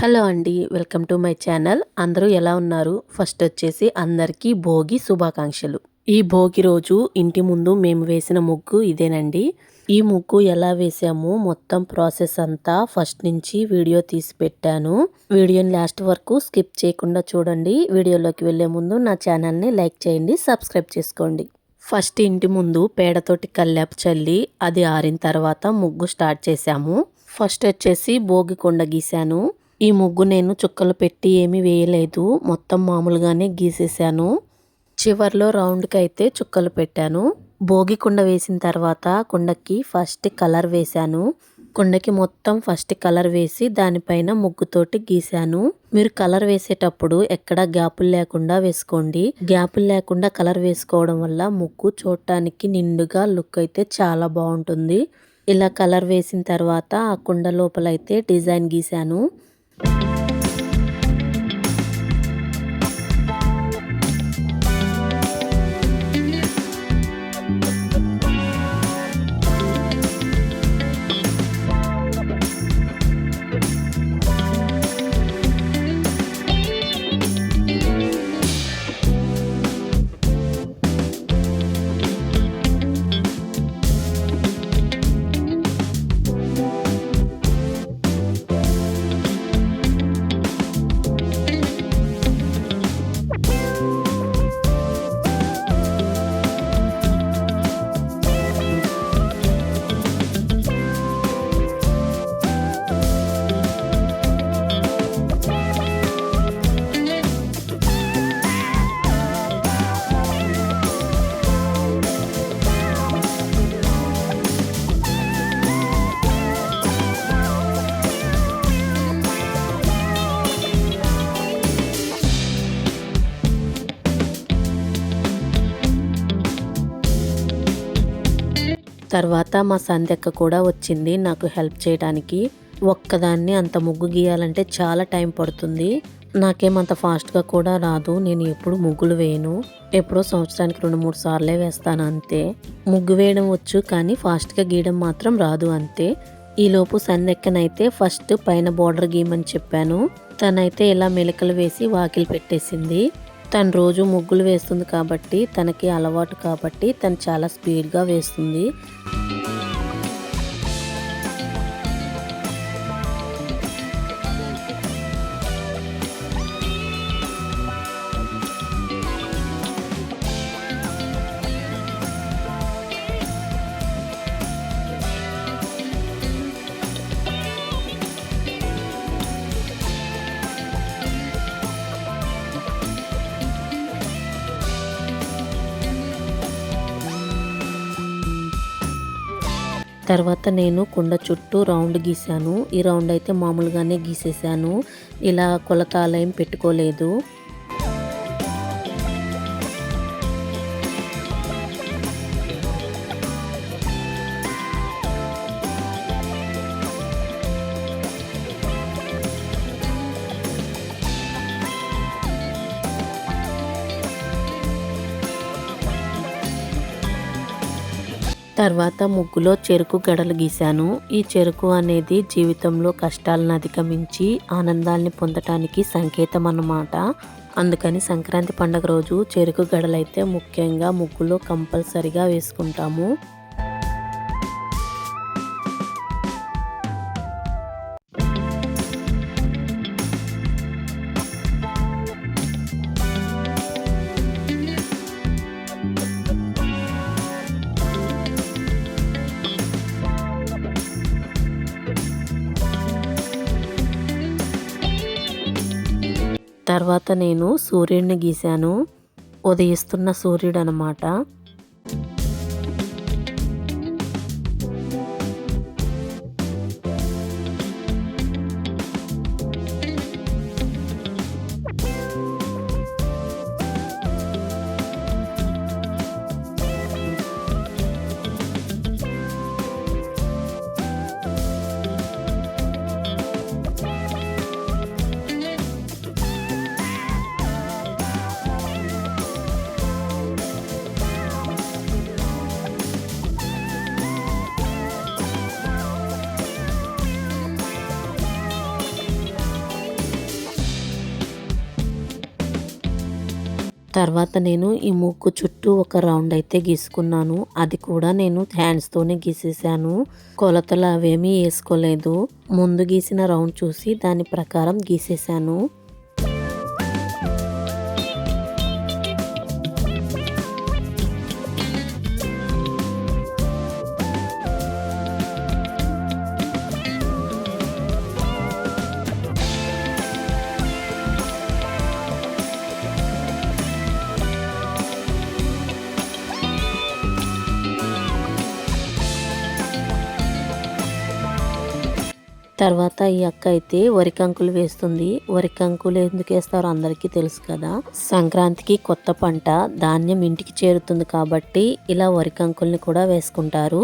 Hello అండి welcome to my channel. అందరూ ఎలా ఉన్నారు? ఫస్ట్ వచ్చేసి అందరికీ భోగి శుభాకాంక్షలు. ఈ భోగి రోజు ఇంటి ముందు మేము వేసిన ముగ్గు ఇదేనండి. ఈ ముగ్గు ఎలా వేసాము మొత్తం ప్రాసెస్ అంతా ఫస్ట్ నుంచి వీడియో తీసి పెట్టాను. వీడియోని లాస్ట్ వరకు స్కిప్ చేయకుండా చూడండి. వీడియోలోకి వెళ్ళే ముందు నా ఛానల్ని లైక్ చేయండి సబ్స్క్రైబ్ చేసుకోండి. ఫస్ట్ ఇంటి ముందు పేడతోటి కల్లాపు చల్లి అది ఆరిన తర్వాత ముగ్గు స్టార్ట్ చేశాము. ఫస్ట్ వచ్చేసి భోగి కొండ గీశాను. ఈ ముగ్గు నేను చుక్కలు పెట్టి ఏమీ వేయలేదు. మొత్తం మామూలుగానే గీసేసాను చివర్లో రౌండ్కి అయితే చుక్కలు పెట్టాను. భోగి కుండ వేసిన తర్వాత కుండకి ఫస్ట్ కలర్ వేశాను. కుండకి మొత్తం ఫస్ట్ కలర్ వేసి దానిపైన ముగ్గుతోటి గీశాను. మీరు కలర్ వేసేటప్పుడు ఎక్కడ గ్యాపులు లేకుండా వేసుకోండి. గ్యాపులు లేకుండా కలర్ వేసుకోవడం వల్ల ముగ్గు చూడటానికి నిండుగా లుక్ అయితే చాలా బాగుంటుంది. ఇలా కలర్ వేసిన తర్వాత ఆ కుండ లోపలైతే డిజైన్ గీశాను. తర్వాత మా సంధ్యక్క కూడా వచ్చింది నాకు హెల్ప్ చేయడానికి. ఒక్కదాన్ని అంత ముగ్గు గీయాలంటే చాలా టైం పడుతుంది. నాకేమంత ఫాస్ట్గా కూడా రాదు. నేను ఎప్పుడు ముగ్గులు వేయను. ఎప్పుడో సంవత్సరానికి రెండు మూడు సార్లే వేస్తాను అంతే. ముగ్గు వేయడం వచ్చు కానీ ఫాస్ట్గా గీయడం మాత్రం రాదు అంతే. ఈలోపు సందెక్కనైతే ఫస్ట్ పైన బోర్డర్ గీయమని చెప్పాను. తనైతే ఇలా మెలకలు వేసి వాకిలు పెట్టేసింది. తను రోజు ముగ్గులు వేస్తుంది కాబట్టి తనకి అలవాటు కాబట్టి తను చాలా స్పీడ్గా వేస్తుంది. తర్వాత నేను కుండ చుట్టూ రౌండ్ గీసాను ఈ రౌండ్ అయితే మామూలుగానే గీసేసాను ఇలా కొలతాలయం పెట్టుకోలేదు. తర్వాత ముగ్గులో చెరుకు గడలు గీశాను. ఈ చెరుకు అనేది జీవితంలో కష్టాలను అధిగమించి ఆనందాల్ని పొందటానికి సంకేతం అన్నమాట అందుకని సంక్రాంతి పండుగ రోజు చెరుకు గడలైతే ముఖ్యంగా ముగ్గులో కంపల్సరిగా వేసుకుంటాము. తర్వాత నేను సూర్యుడిని గీశాను. ఉదయిస్తున్న సూర్యుడు అనమాట తర్వాత నేను ఈ ముగ్గు చుట్టూ ఒక రౌండ్ అయితే గీసుకున్నాను. అది కూడా నేను హ్యాండ్స్తోనే గీసేసాను. కొలతలు అవేమీ వేసుకోలేదు. ముందు గీసిన రౌండ్ చూసి దాని ప్రకారం గీసేసాను. తర్వాత ఈ అక్క అయితే వరికంకులు వేస్తుంది. వరికంకులు ఎందుకు వేస్తారో అందరికీ తెలుసు కదా. సంక్రాంతికి కొత్త పంట ధాన్యం ఇంటికి చేరుతుంది కాబట్టి ఇలా వరికంకుల్ని కూడా వేసుకుంటారు.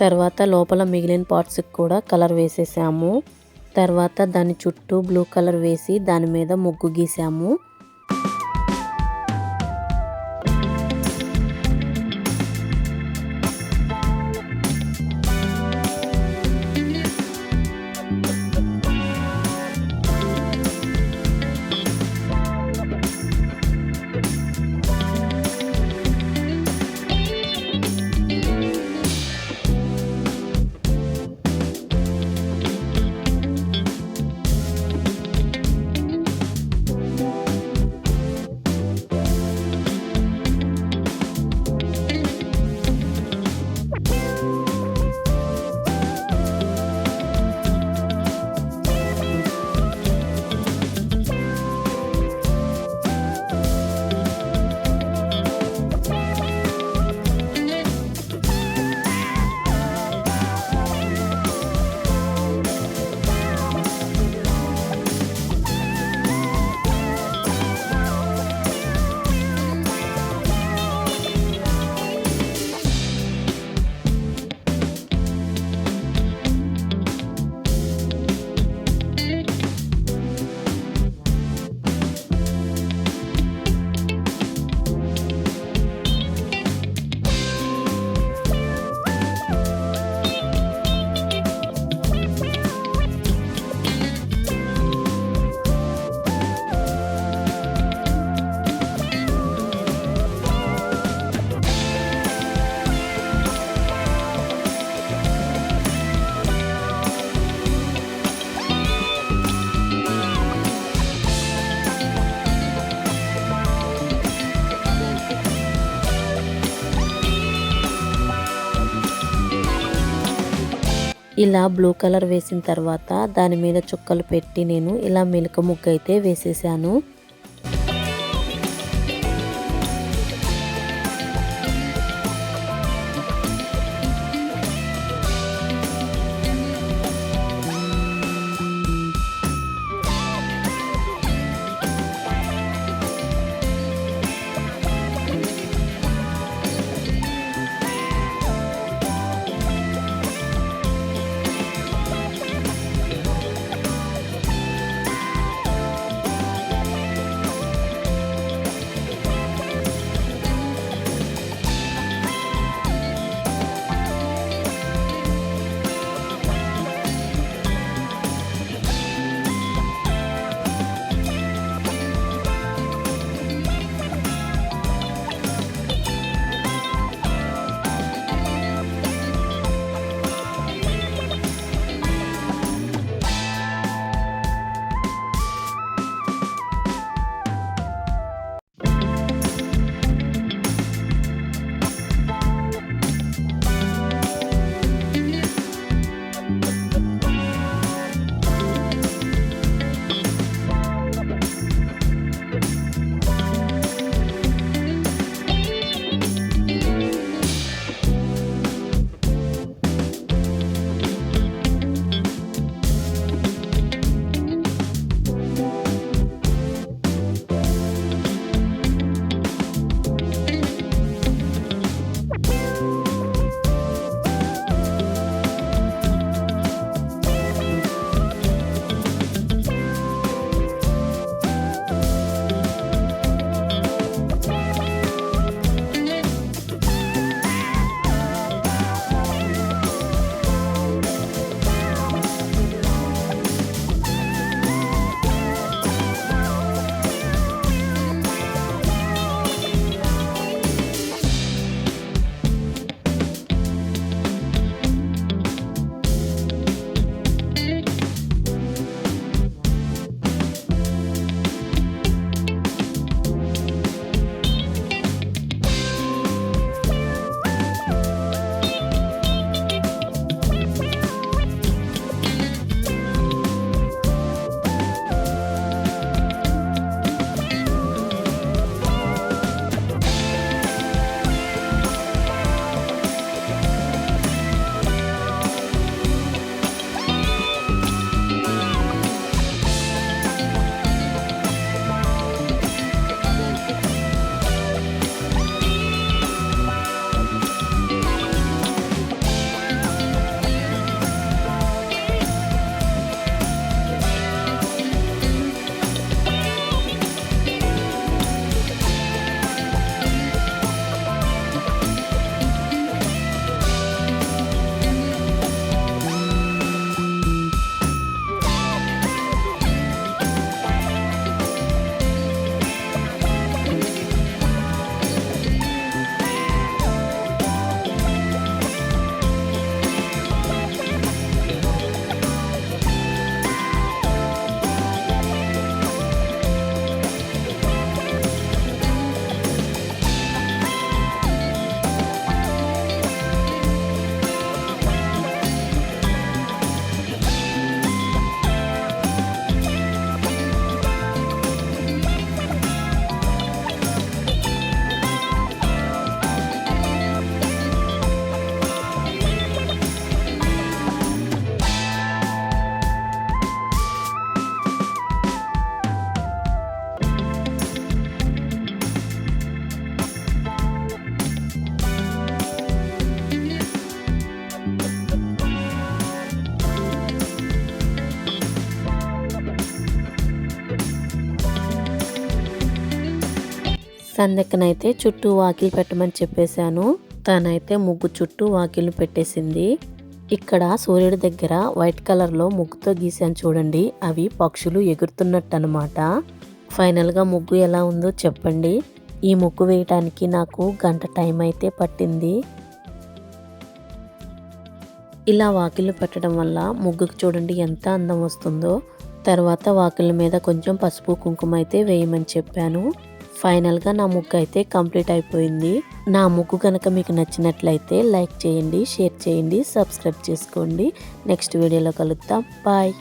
తర్వాత లోపల మిగిలిన పార్ట్స్కి కూడా కలర్ వేసేసాము. తర్వాత దాని చుట్టూ బ్లూ కలర్ వేసి దాని మీద ముగ్గు గీసాము. ఇలా బ్లూ కలర్ వేసిన తర్వాత దాని మీద చుక్కలు పెట్టి నేను ఇలా మెలక ముగ్గు అయితే వేసేసాను. సందెక్కనైతే చుట్టూ వాకిలు పెట్టమని చెప్పేశాను. తనైతే ముగ్గు చుట్టూ వాకిలు పెట్టేసింది. ఇక్కడ సూర్యుడి దగ్గర వైట్ కలర్లో ముగ్గుతో గీసాను చూడండి. అవి పక్షులు ఎగురుతున్నట్టు అనమాట ఫైనల్గా ముగ్గు ఎలా ఉందో చెప్పండి. ఈ ముగ్గు వేయటానికి నాకు గంట టైం అయితే పట్టింది. ఇలా వాకిళ్ళు పెట్టడం వల్ల ముగ్గుకు చూడండి ఎంత అందం వస్తుందో. తర్వాత వాకిళ్ళ మీద కొంచెం పసుపు కుంకుమ అయితే వేయమని చెప్పాను. ఫైనల్గా నా ముగ్గు అయితే కంప్లీట్ అయిపోయింది. నా ముగ్గు కనుక మీకు నచ్చినట్లయితే లైక్ చేయండి షేర్ చేయండి సబ్స్క్రైబ్ చేసుకోండి. నెక్స్ట్ వీడియోలో కలుద్దాం. బాయ్.